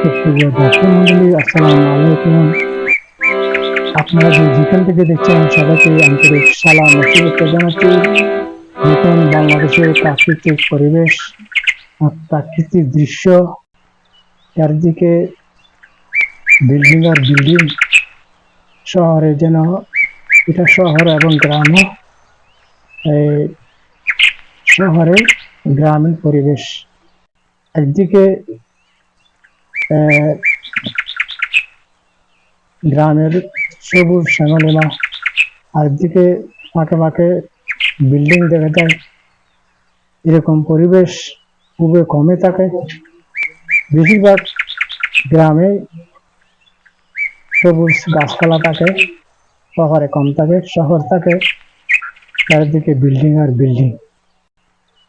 সুপ্রিয় দর্শক মন্ডলী, আসসালামু আলাইকুম। আপনারা যে যেখান থেকে দেখছেন, সবাইকে আন্তরিক সালাম ও শুভেচ্ছা জানাচ্ছি। নতুন বাংলাদেশের প্রাকৃতিক পরিবেশ প্রাকৃতিক দৃশ্য। চারদিকে বিল্ডিং আর বিল্ডিং। শহরে যেন এটা শহর এবং গ্রাম। এই শহরে গ্রামীণ পরিবেশ। একদিকে গ্রামের সবুজ শ্যামলিমা আরেকদিকে ফাঁকে ফাঁকে বিল্ডিং দেখা যায়। এরকম পরিবেশ খুবই কমে থাকে। বেশিরভাগ গ্রামে সবুজ গাছপালা থাকে, শহরে কম থাকে, শহর থাকে, চারিদিকে বিল্ডিং আর বিল্ডিং।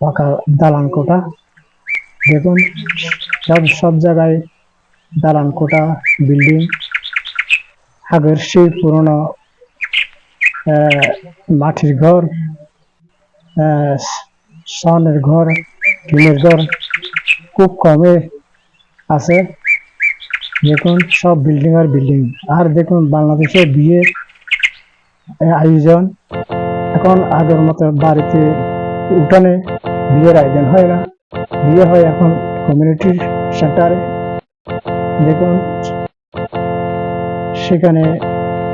পাকা দালান কোটা দেখুন, সব সব জায়গায় দালান কোটা বিল্ডিং। আগের সেই পুরনো মাটির ঘর সনের ঘর, টিনের ঘর খুব কমে আছে। দেখুন, সব বিল্ডিং আর বিল্ডিং। আর দেখুন, বাংলাদেশে বিয়ের আয়োজন। এখন আগের মতো বাড়িতে উঠানে বিয়ের আয়োজন হয় না। বিয়ে হয় এখন কমিউনিটি সেন্টারে দেখুন, সেখানে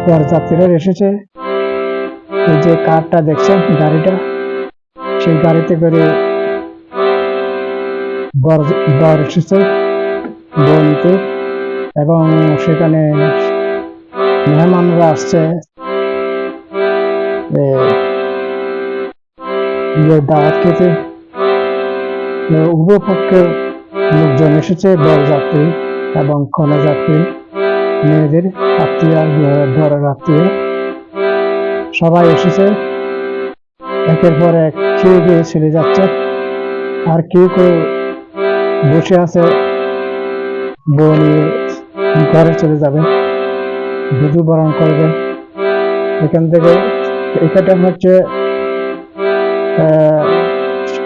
বরযাত্রীরা এসেছে, এই যে কারটা দেখছেন, গাড়িটা, সেই গাড়িতে করে বর এসেছে বউ এবং সেখানে মেহমানরা আসছে। দাওয়াত খেতে। উভয় পক্ষের লোকজন এসেছে বরযাত্রী এবং কন্যাযাত্রী মেয়েদের আত্মীয় বরের আত্মীয়। সবাই এসেছে। একের পর এক কেউ কেউ ছেড়ে যাচ্ছে। আর কেউ কেউ বসে আছে। বউ নিয়ে ঘরে চলে যাবে। বিধু বরণ করবে। এখান থেকে এখানটা হচ্ছে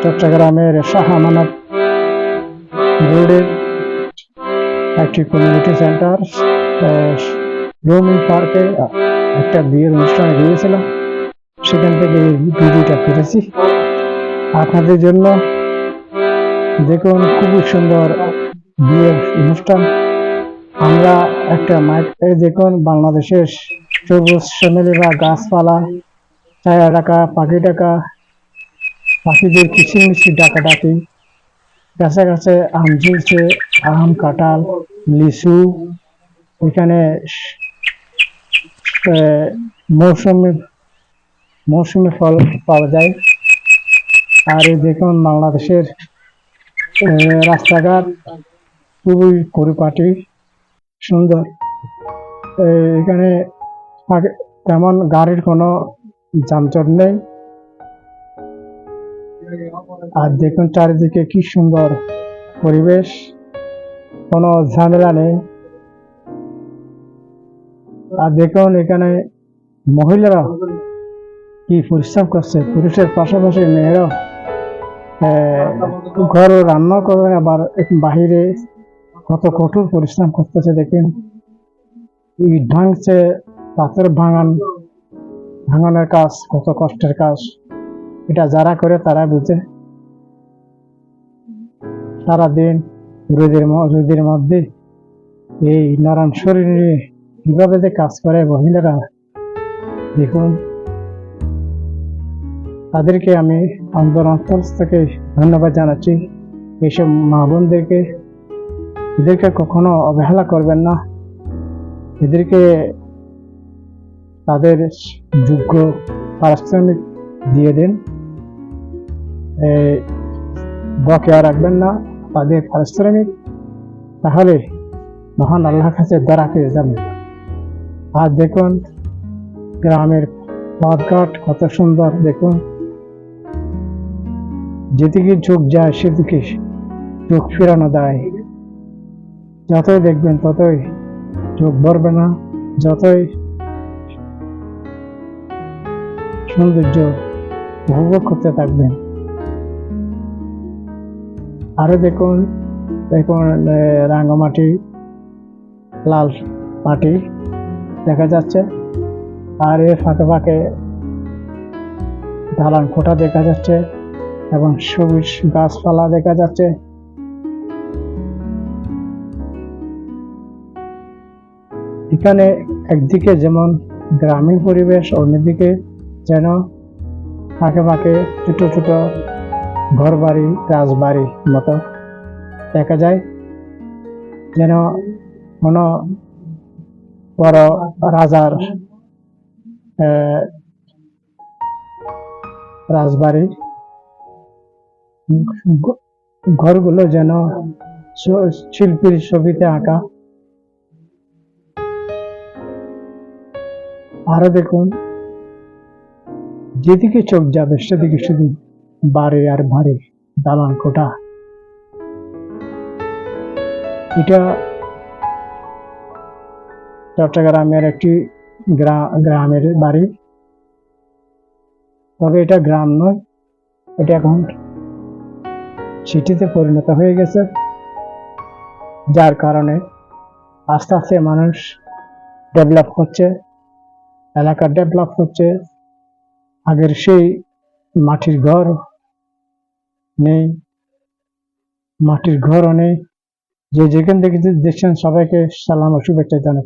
চট্টগ্রামের শাহ আমানত রোডের একটি কমিউনিটি সেন্টার রোমিং পার্কে একটা বিয়ের অনুষ্ঠানে গিয়েছিলাম সেখান থেকে ভিডিওটা করেছি। আপনাদের জন্য দেখুন, খুবই সুন্দর বিয়ের অনুষ্ঠান। আমরা একটা মাইক দেখুন, বাংলাদেশের সবুজ শ্যামেলিরা গাছপালা, ছায়া ডাকা পাখি ডাকা পাখিদের কিচিরমিচির ডাকাডাকি। গাছে গাছে আম ঝুলছে, আম, কাঁঠাল, লিচু, এখানে মৌসুমি মৌসুমি ফল পাওয়া যায়। আর এই দেখুন বাংলাদেশের রাস্তাঘাট খুবই পরিপাটি, সুন্দর। এখানে তেমন গাড়ির কোনো যানজট নেই। আর দেখুন চারিদিকে কি সুন্দর পরিবেশ। কোনো ঝামেলা নেই। আর দেখুন এখানে মহিলারা কি পরিশ্রম করছে। পুরুষের পাশাপাশি মেয়েরাও ঘরে রান্না করে, আবার বাহিরে কত কঠোর পরিশ্রম করতেছে দেখেন। ইট ভাঙছে, পাথর ভাঙান, ভাঙানোর কাজ, কত কষ্টের কাজ। এটা যারা করে তারা বুঝে। সারাদিন রোদের রোদের মধ্যে এই নারায়ণ শরীর কীভাবে যে কাজ করে মহিলারা, দেখুন। তাদেরকে আমি অন্তর অন্তর থেকে ধন্যবাদ জানাচ্ছি। এইসব মা বোনদেরকে, এদেরকে কখনো অবহেলা করবেন না। এদেরকে তাদের যোগ্য পারিশ্রমিক দিয়ে দিন। বকেয়া রাখবেন না। তাদের পারিশ্রমিক তাহলে মহান আল্লাহর কাছে পেয়ে যাবেন। আর দেখুন, গ্রামের পথঘাট কত সুন্দর, দেখুন। যেদিকে চোখ যায়, সেদিকে চোখ ফেরানো দেয়। যতই দেখবেন, ততই চোখ ভরবে না। যতই সৌন্দর্য উপভোগ করতে থাকবেন। আরও দেখুন দেখুন আহ, রাঙ্গামাটি লাল মাটি দেখা যাচ্ছে। আর এর ফাঁকে ফাঁকে ঢালান কোঠা দেখা যাচ্ছে এবং সবুজ গাছপালা দেখা যাচ্ছে। এখানে একদিকে যেমন গ্রামীণ পরিবেশ অন্যদিকে যেন ফাঁকে ফাঁকে ছোট ছোট ঘর বাড়ি রাজবাড়ি মতো। দেখা যায় যেন কোনো বড় রাজার রাজবাড়ি। ঘরগুলো যেন শিল্পীর ছবিতে আঁকা। আরও দেখুন, যেদিকে চোখ যাবে সেদিকে শুধু বাড়ি আর বাড়ি দালান কোঠা এটা চট্টগ্রামের একটি গ্রা- গ্রামের বাড়ি। তবে এটা গ্রাম নয়, এটা এখন সিটিতে পরিণত হয়ে গেছে, যার কারণে আস্তে আস্তে মানুষ ডেভেলপ হচ্ছে, এলাকা ডেভেলপ হচ্ছে। আগের সেই মাটির ঘর নেই, মাটির ঘরও নেই। যে যেখান থেকে দেখছেন সবাইকে সালাম ও শুভেচ্ছা জানাই